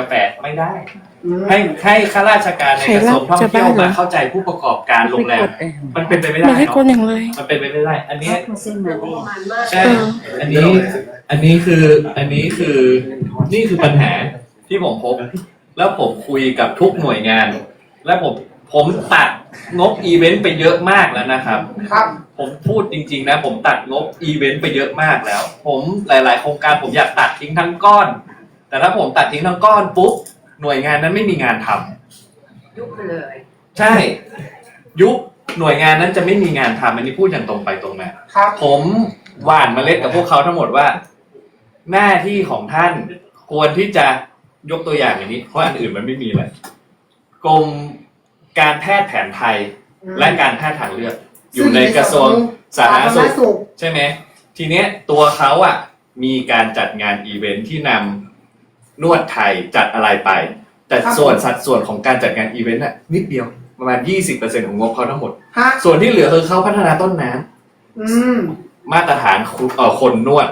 กาแฟไม่ได้ ให้ให้ข้าราชการในกระทรวงท่องเที่ยวมาเข้าใจผู้ประกอบการโรงแรมมันเป็นไปไม่ได้มันให้คนเนาะอย่างเลย มันเป็นไปไม่ได้ อันเนี้ยเส้นมาเนี่ยใช่เอออันนี้อันนี้คืออันนี้คือนี่คือปัญหาที่ผมพบ แล้วผมคุยกับทุกหน่วยงาน และผมผมตัดงบอีเวนต์ไปเยอะมากแล้วนะครับ ครับ ผมพูดจริง ๆ นะ ผมตัดงบอีเวนต์ไปเยอะมากแล้ว ผมหลาย ๆ โครงการผมอยากตัดทิ้งทั้งก้อน แต่ถ้าผมตัดทิ้งทั้งก้อนปุ๊บหน่วยงานนั้นไม่มีงานทำยุบไปเลยใช่ ยุคหน่วยงานนั้นจะไม่มีงานทำอันนี้พูดอย่างตรงไปตรงมา ครับ ผมหว่านเมล็ดกับพวกเขาทั้งหมดว่า หน้าที่ของท่านควรที่จะยกตัวอย่างอย่างนี้ เพราะอันอื่นมันไม่มีเลยกรมการแพทย์แผนไทยและการแพทย์ทางเลือก อยู่ในกระทรวงสาธารณสุขสุขใช่ไหม ทีเนี้ยตัวเขาอะมีการจัดงานอีเวนท์ที่นำ นวดไทยจัดอะไรไป แต่ครับ ส่วนสัดส่วนของการจัดงานอีเวนต์อะนิดเดียวประมาณ 20%ของงบเขาทั้งหมด ฮะส่วนที่เหลือคือเขาพัฒนาต้นน้ำอืมมาตรฐานครูเอ่อคนนวด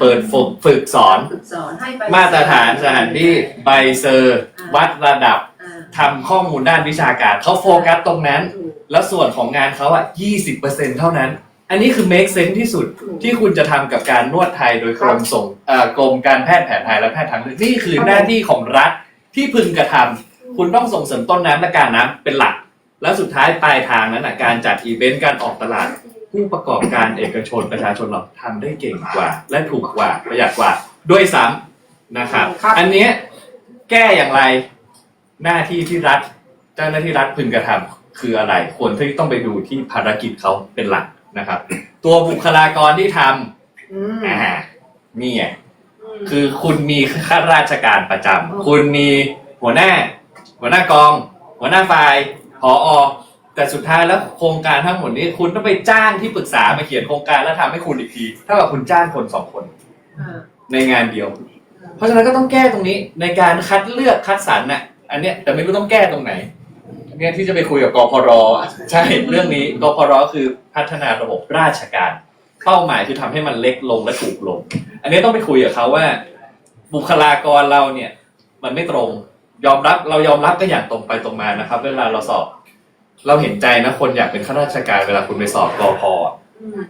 เปิดฝึกฝึกสอน ฝึกสอนให้ไปมาตรฐานสถานที่ใบเซอร์ วัดระดับอ่าทำข้อมูลด้านวิชาการเขาโฟกัสตรงนั้น ถูกแล้วส่วนของงานเขาอะ20%เท่านั้น อันนี้คือ make sense ที่สุดถูกที่คุณจะทำกับการนวดไทยโดยกรมส่งเอ่อกรมการแพทย์แผนไทยและแพทย์ทางเลือกนี่คือหน้าที่ของรัฐที่พึงกระทำคุณต้องส่งเสริมต้นน้ำและการน้ำเป็นหลัก แล้วสุดท้ายปลายทางนั้นนะการจัดอีเวนต์การออกตลาด ผู้ประกอบการเอกชนประชาชนเราทำได้เก่งกว่า และถูกกว่าประหยัดกว่าด้วยซ้ำนะครับ ครับ อันเนี้ยแก้อย่างไรหน้าที่ที่รัฐ เจ้าหน้าที่รัฐพึงกระทำคืออะไรควรที่ต้องไปดูที่ภารกิจเขาเป็นหลัก นะครับ ตัวบุคลากรที่ทอืมำอ่านี่ไงคือคุณมีข้าราชการประจำ คุณมีหัวหน้า หัวหน้ากอง หัวหน้าฝ่ายผอแต่สุดท้ายแล้วโครงการทั้งหมดนี้ คุณต้องไปจ้างที่ปรึกษามาเขียนโครงการแล้วทำให้คุณอีกทีเท่ากับคุณจ้างคนสองคนอ่าในงานเดียว เพราะฉะนั้นก็ต้องแก้ตรงนี้ในการคัดเลือกคัดสรรน่ะ อันเนี้ยแต่ไม่รู้ต้องแก้ตรงไหน เนี่ยที่จะไปคุยกับกพรอใช่เรื่องนี้กพรคือพัฒนาระบบราชการ เป้าหมายคือทำให้มันเล็กลงและถูกลง อันนี้ต้องไปคุยกับเขาว่า บุคลากรเราเนี่ย มันไม่ตรงยอมรับเรายอมรับก็อย่างตรงไปตรงมานะครับ เวลาเราสอบ เราเห็นใจนะคนอยากเป็นข้าราชการเวลาคุณไปสอบกพอะอืม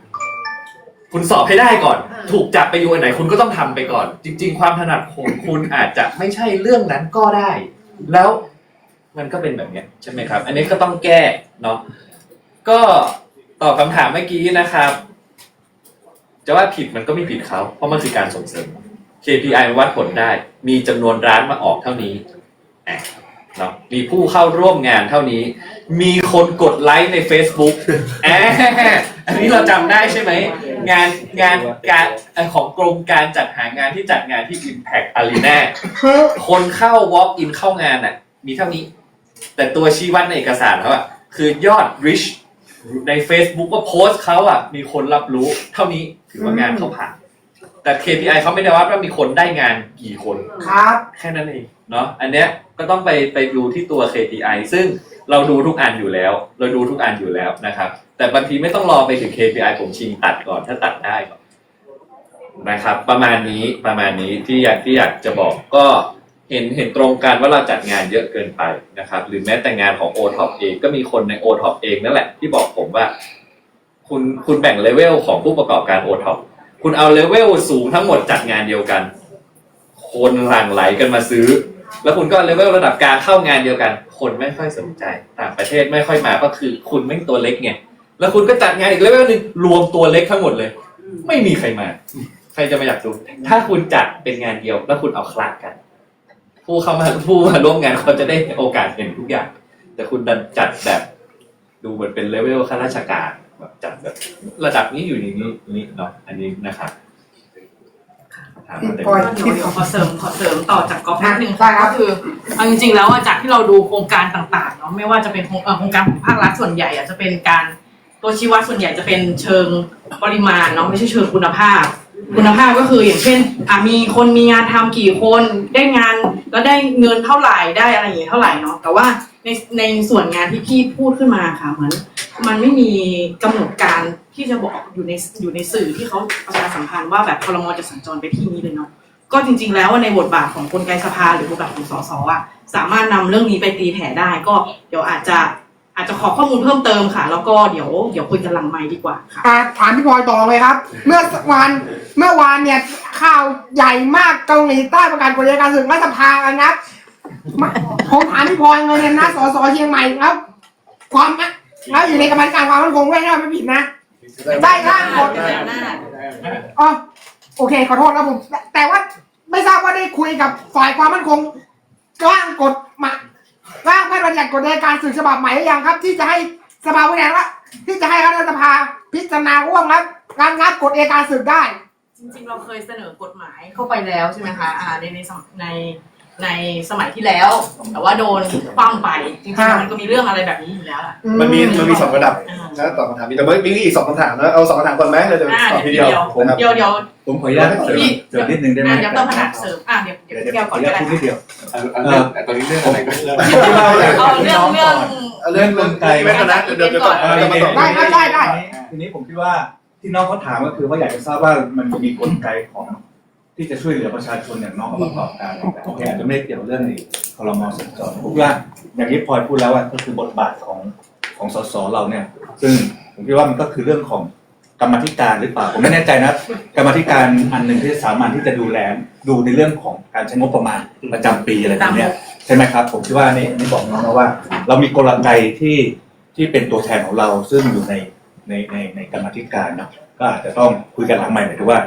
คุณสอบให้ได้ก่อน ถูกจับไปอยู่อันไหนคุณก็ต้องทำไปก่อน จริง ๆ ความถนัดของคุณอาจจะไม่ใช่เรื่องนั้นก็ได้ แล้ว มันก็เป็นแบบเนี้ยใช่ไหมครับ อันนี้ก็ต้องแก้เนาะก็ตอบคำถามเมื่อกี้นะครับ จะว่าผิดมันก็ไม่ผิดเขาเพราะมันคือการส่งเสริม KPI วัดผลได้ มีจำนวนร้านมาออกเท่านี้เนาะมีผู้เข้าร่วมงานเท่านี้ มีคนกดไลค์ใน Facebook อันนี้เราจำได้ใช่ไหม งานงานการของกรมการจัดหางานที่จัดงานที่ Impact Arena คนเข้า walk in เข้างานอะ มีเท่านี้ แต่ตัวชี้วัดในเอกสารเขาอะคือยอด reach ใน Facebook ว่าโพสต์เขาอะมีคนรับรู้เท่านี้ถือว่างานเขาผ่าน แต่ KPI เขาไม่ได้วัดว่ามีคนได้งานกี่คน ครับ แค่นั้นเองเนาะอันเนี้ยก็ต้องไปไปดูที่ตัว KPI ซึ่งเราดูทุกอันอยู่แล้ว เราดูทุกอันอยู่แล้วนะครับ แต่บางทีไม่ต้องรอไปถึง KPI ผมชิงตัดก่อนถ้าตัดได้ก่อนนะครับ ประมาณนี้ประมาณนี้ที่อยากที่อยากจะบอกก็ เห็นเห็นตรงกันว่าเราจัดงานเยอะเกินไปนะครับ หรือแม้แต่งานของ o t o p เองก็มีคนใน o t o p เองนั่นแหละ ที่บอกผมว่า คุณคุณแบ่งเลเวลของผู้ประกอบการ o t o p คุณเอาเลเวลสูงทั้งหมดจัดงานเดียวกัน คนหลั่งไหลกันมาซื้อ แล้วคุณก็เลเวลระดับกลางเข้างานเดียวกัน คนไม่ค่อยสนใจ ต่างประเทศไม่ค่อยมาก็คือคุณไม่ตัวเล็กไงแล้วคุณก็จัดงานอีกเลเวลหนึ่งรวมตัวเล็กทั้งหมดเลย ไม่มีใครมา ใครจะมาอยากดู ถ้าคุณจัดเป็นงานเดียวแล้วคุณเอาคละกัน ผู้เข้ามาผู้มาร่วมงานเขาจะได้โอกาสเห็นทุกอย่าง แต่คุณดันจัดแบบ ดูเหมือนเป็นเลเวลข้าราชการแบบจัดแบบ ระดับนี้อยู่ในนี้นี้เนาะอันนี้นะครับถามมาเต็มปล่อยเดี๋ยวเดี๋ยวขอเสริมขอเสริมต่อจากกอล์ฟนิดนึงได้ครัก็บคือเอาจริงๆแล้วอะจากที่เราดูโครงการต่างๆเนาะไม่ว่าจะเป็นโครงเอ่อโครงการของภาครัฐส่วนใหญ่อะจะเป็นการตัวชี้วัดส่วนใหญ่จะเป็นเชิงปริมาณเนาะไม่ใช่เชิงคุณภาพ คุณภาพก็คืออย่างเช่นอะมีคนมีงานทำกี่คนได้งานแล้วได้เงินเท่าไหร่ได้อะไรอย่างเงี้ยเท่าไหร่เนาะแต่ว่าในในส่วนงานที่พี่พูดขึ้นมาค่ะเหมือนมันไม่มีกำหนดการที่จะบอกอยู่ในอยู่ในสื่อที่เขาประชาสัมพันธ์ว่าแบบพลมจะสัญจรไปที่นี้เลยเนาะก็จริง ๆ แล้วในบทบาทของกลไกสภาหรือบทบาทของสสอะสามารถนำเรื่องนี้ไปตีแผ่ได้ก็เดี๋ยวอาจจะ อาจจะขอข้อมูลเพิ่มเติมค่ะ แล้วก็เดี๋ยวเดี๋ยวคุยกันหลังไมค์ดีกว่าค่ะ อ่าถามพี่พลอยต่อเลยครับ เมื่อวานเมื่อวานเนี่ยข่าวใหญ่มากเกาหลีใต้ประกาศกฎอัยการศึกรัฐสภากันนะครับมาผมถามพี่พลอยเลยเนี่ยนะสสเชียงใหม่ครับ ความนะแล้วอยู่ในกรรมธิการความมั่นคงด้วยนะไม่ผิดนะ ได้ร่างกฎอ๋อโอเคขอโทษครับผมแต่แต่ว่าไม่ทราบว่าได้คุยกับฝ่ายความมั่นคงร่างกฎมา ร่างพระราชบัญญัติกฎอัยการสื่อฉบับใหม่หรือยังครับ ที่จะให้สภาผู้แทนว่าที่จะให้รัฐสภาพิจารณาร่วมรับการงับกฎเอการสื่อได้ จริงๆ เราเคยเสนอกฎหมายเข้าไปแล้วใช่ไหมคะอ่าในในสมใน ในสมัยที่แล้ว แต่ว่าโดนคว่ำไปจริงๆมันก็มีเรื่องอะไรแบบนี้อยู่แล้วล่ะ มันมีมันมีสองระดับอ่านะตอบคำถามนี้แต่เมื่อมีอีกสองคำถามนะเอาสองคำถามก่อนไหมเราจะอ่าตอบทีเดียวนะครับเดี๋ยวเดี๋ยวผมขออนุญาตเสริมพี่เสริมนิดนึงได้ไหมอ่าเดี๋ยวต้องขนาดเสริมอ่าเดี๋ยวเดี๋ยวเดี๋ยวพี่แก้วขก่อออนนุก็ญาตได้พูดนิดเดียวเอาเอาเอาตอนนี้เรื่องอะไรกันเอาเรื่องเรื่องเอาเรื่องเรื่องไกลไหมนะเดี๋ยวเดี๋ยวก่อนเดี๋ยวมาตอบได้ครับได้ได้ทีนี้ผมคิดว่าที่น้องเขาถามก็คือว่าอยากจะทราบว่ามันมีกลไกของ ที่จะช่วยเหลือประชาชนอย่างน้องเขาประกอบการแต่โอเคอาจจะไม่ได้เกี่ยวเรื่องในคลมสัญจรผมว่าอย่างที่พลอยพูดแล้วว่าก็คือบทบาทของของสสเราเนี่ย ซึ่งผมคิดว่ามันก็คือเรื่องของกรรมาธิการหรือเปล่าผมไม่แน่ใจนะกรรมาธิการอันหนึ่งที่สามารถที่จะดูแลดูในเรื่องของการใช้งบประมาณประจำปีอะไรแบบเนี้ยใช่ไหมครับ ผมคิดว่านี่นี่บอกน้องนะว่า เรามีกลไกที่ที่เป็นตัวแทนของเราซึ่งอยู่ใน ในในในกรรมาธิการเนอะก็อาจจะต้องคุยกันหลังใหม่หมายถึงว่า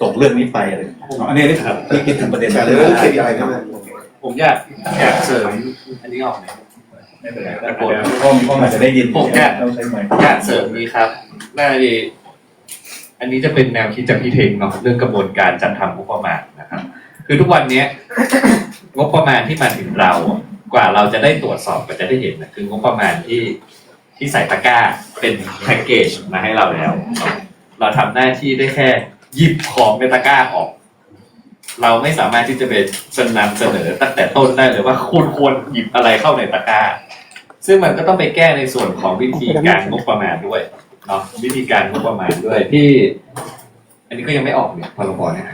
ส่งเรื่องนี้ไปอะไรอันนี้นี่ครับที่คิดถึงประเด็นแต่นั้นเรื่อง KPI ใช่ไหมผมอยากอยากเสริมอันนี้ออกเนี่ยไม่เป็นไรแต่ผมก็ก็มันจะได้ยินผมแค่ต้องใช้ไหมอยากเสริมนี้ครับน่าดีอันนี้จะเป็นแนวคิดจากพี่เทงเนาะเรื่องกระบวนการจัดทำงบประมาณนะครับ คือทุกวันเนี้ยงบประมาณที่มาถึงเรา กว่าเราจะได้ตรวจสอบกว่าจะได้เห็นนะคืองบประมาณที่ ที่ใส่ตะกร้าเป็นแพ็กเกจมาให้เราแล้วเนาะเราทำหน้าที่ได้แค่หยิบของในตะกร้าออก เราไม่สามารถที่จะไปสนำเสนอตั้งแต่ต้นได้เลยว่าคุณควรหยิบอะไรเข้าในตะกร้า ซึ่งมันก็ต้องไปแก้ในส่วนของวิธีการงบประมาณด้วยเนาะวิธีการงบประมาณด้วยที่ อันนี้ก็ยังไม่ออกเนี่ยพรบเนี่ย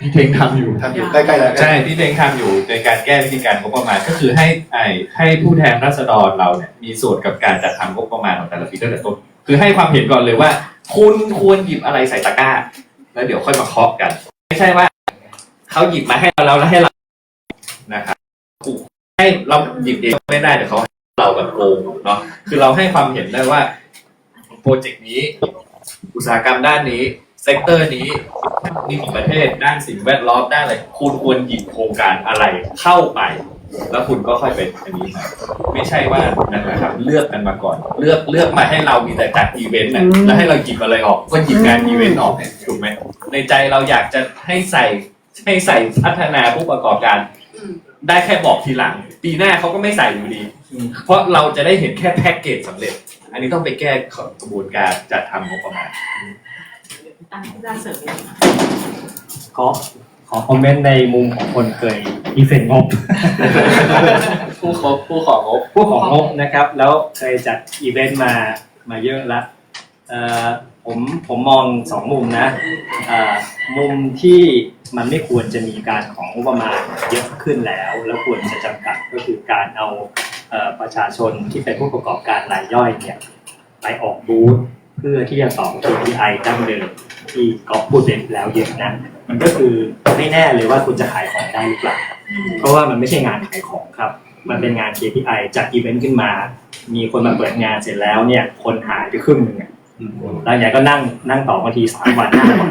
พี่เทงทำอยู่ทำอยู่ใกล้ๆแล้วใช่ที่เองทำอยู่ในการแก้วิธีการงบประมาณก็คือให้ไอ้ให้ผู้แทนราษฎรเราเนี่ยมีส่วนกับการจัดทำงบประมาณของแต่ละปีตั้งแต่ต้นคือให้ความเห็นก่อนเลยว่า คุณควรหยิบอะไรใส่ตะกร้า แล้วเดี๋ยวค่อยมาเคาะกัน ไม่ใช่ว่าเขาหยิบมาให้เราแล้วให้เรานะครับให้เราหยิบเองไม่ได้เดี๋ยวเขาให้เราแบบโกงเนาะคือเราให้ความเห็นได้ว่าโปรเจกต์นี้ อุตสาหกรรมด้านนี้ เซกเตอร์นี้นี่ของประเทศด้านสิ่งแวดล้อมด้านอะไรคุณควรหยิบโครงการอะไรเข้าไป แล้วคุณก็ค่อยเป็นอันนี้มาไม่ใช่ว่านั่นนะครับ เลือกกันมาก่อน เลือกเลือกมาให้เรามีแต่จัดอีเวนต์นะแล้วให้เราหยิบอะไรออกก็หยิบงานอีเวนต์ออกเนี่ยถูกไหมในใจเราอยากจะให้ใส่ให้ใส่พัฒนาผู้ประกอบการ ได้แค่บอกทีหลัง ปีหน้าเขาก็ไม่ใส่อยู่ดี เพราะเราจะได้เห็นแค่แพ็กเกจสำเร็จ อันนี้ต้องไปแก้กระบวนการจัดทำงบประมาณ ตั้งด้านเสริมเลยค่ะขอขอคอมเมนต์ในมุมของคนเคยอีเวนต์งบ ผู้ขอผู้ของงบ ผู้ของงบนะครับ แล้วเคยจัดอีเวนต์มามาเยอะละเอ่อผมผมมองสองมุมนะเอ่อมุมที่มันไม่ควรจะมีการของงบประมาณเยอะขึ้นแล้ว แล้วควรจะจำกัดก็คือการเอาเอ่อประชาชนที่เป็นผู้ประกอบการรายย่อยเนี่ยไปออกบูธเพื่อที่จะตอบ KPI ดั้งเดิม ที่ก็พูดไปแล้วเยอะนะมันก็คือไม่แน่เลยว่าคุณจะขายของได้หรือเปล่าเพราะว่ามันไม่ใช่งานขายของครับ มันเป็นงาน KPI จัดอีเวนต์ขึ้นมา มีคนมาเปิดงานเสร็จแล้วเนี่ย คนหายไปครึ่งหนึ่งอะแล้วใหญ่ก็นั่งนั่งต่อบางทีสามวันห้าวัน